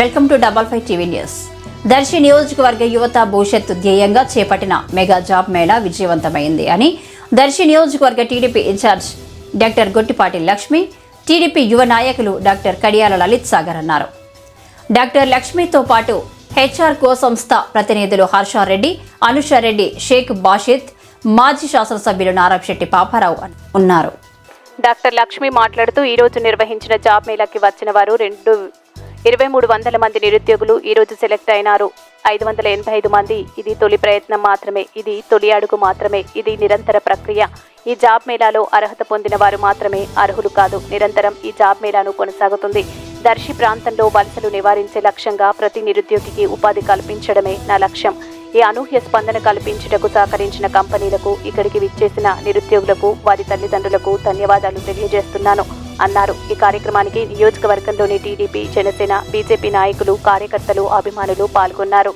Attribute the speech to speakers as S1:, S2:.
S1: Welcome to double five TV news. Darsi నియోజకవర్గ యువత భవిష్యత్తు ధ్యేయంగా చేపట్టిన మెగా జాబ్ మేళా విజయవంతమైంది అని దర్శి నియోజకవర్గ TDP incharge doctor Gottipati Lakshmi TDP యువ నాయకులు డాక్టర్ కడియాల లలిత్ సాగర్ అన్నారు. డాక్టర్ లక్ష్మితో పాటు హెచ్ఆర్ కో సంస్థ ప్రతినిధులు హర్షారెడ్డి అనుషారెడ్డి షేక్ బాషిద్ మాజీ శాసనసభ్యులు నారాయణశెట్టి పాపారావు ఉన్నారు.
S2: డాక్టర్ లక్ష్మి మాట్లాడుతూ ఈ రోజు నిర్వహించిన జాబ్ మేళాకి వచ్చిన వారు రెండు ఇరవై మూడు వందల మంది నిరుద్యోగులు ఈ రోజు సెలెక్ట్ అయినారు. ఐదు వందల ఎనభై ఐదు మంది ఇది తొలి ప్రయత్నం మాత్రమే ఇది తొలి అడుగు మాత్రమే ఇది నిరంతర ప్రక్రియ. ఈ జాబ్ మేళాలో అర్హత పొందిన వారు మాత్రమే అర్హులు కాదు. నిరంతరం ఈ జాబ్ మేళాను కొనసాగుతుంది. దర్శి ప్రాంతంలో వలసలు నివారించే లక్ష్యంగా ప్రతి నిరుద్యోగికి ఉపాధి కల్పించడమే నా లక్ష్యం. ఈ అనూహ్య స్పందన కల్పించుటకు సహకరించిన కంపెనీలకు ఇక్కడికి విచ్చేసిన నిరుద్యోగులకు వారి తల్లిదండ్రులకు ధన్యవాదాలు తెలియజేస్తున్నాను. అన్నారు. ఈ కార్యక్రమానికి నియోజకవర్గంలోని టీడీపీ జనసేన బీజేపీ నాయకులు కార్యకర్తలు అభిమానులు పాల్గొన్నారు.